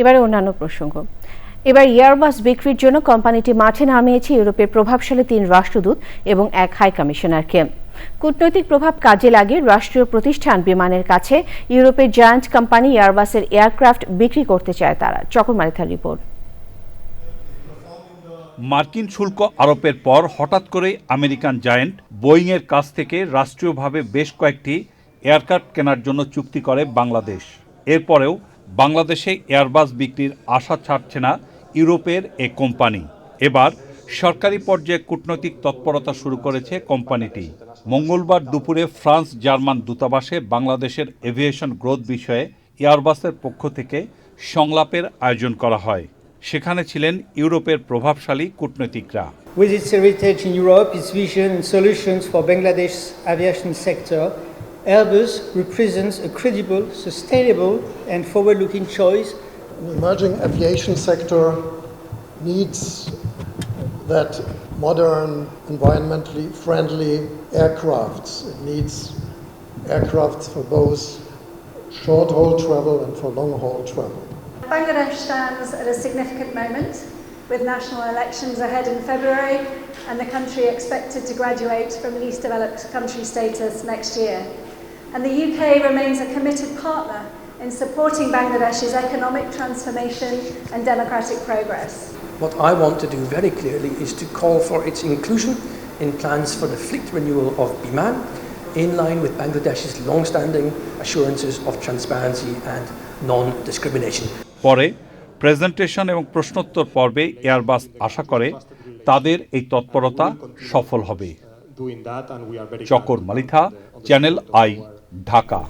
এবারে অন্যান্য প্রসঙ্গ। এবার ইয়ারবাস বিক্রির জন্য কোম্পানিটি মাঠে নামিয়েছে ইউরোপের প্রভাবশালী তিন রাষ্ট্রদূত এবং এক হাই কমিশনারকে। কূটনৈতিক প্রভাব কাজে লাগে রাষ্ট্রীয় প্রতিষ্ঠান বিমানের কাছে ইউরোপের জায়ান্ট কোম্পানি এয়ারবাসের এয়ারক্রাফট বিক্রি করতে চায় তারা। চকর মারিথার রিপোর্ট। মার্কিন শুল্ক আরোপের পর হঠাৎ করে আমেরিকান জায়েন্ট বোয়িংয়ের কাছ থেকে রাষ্ট্রীয়ভাবে বেশ কয়েকটি এয়ারক্রাফট কেনার জন্য চুক্তি করে বাংলাদেশ। এরপরেও বাংলাদেশে এয়ারবাস বিক্রির আশা ছাড়ছে না ইউরোপের এ কোম্পানি। এবার সরকারি পর্যায়ে কূটনৈতিক তৎপরতা শুরু করেছে কোম্পানিটি। মঙ্গলবার দুপুরে ফ্রান্স জার্মান দূতাবাসে বাংলাদেশের এভিয়েশন গ্রোথ বিষয়ে এয়ারবাসের পক্ষ থেকে সংলাপের আয়োজন করা হয়। সেখানে ছিলেন ইউরোপের প্রভাবশালী কূটনীতিকরা। With its heritage in Europe, its vision and solutions for aviation sector, Airbus represents a credible, sustainable, and forward looking choice The emerging aviation sector needs that modern, environmentally friendly aircrafts. It needs aircrafts for both short haul travel and for long haul travel. Bangladesh stands at a significant moment with national elections ahead in February and the country expected to graduate from least developed country status next year And the UK remains a committed partner in supporting Bangladesh's economic transformation and democratic progress. What I want to do very clearly is to call for its inclusion in plans for the fleet renewal of Biman, in line with Bangladesh's long-standing assurances of transparency and non-discrimination. পরে presentation এবং প্রশ্নোত্তর পর্বে Airbus আশা করে তাদের এই তৎপরতা সফল হবে চকর মালিথা চ্যানেল আই ঢাকা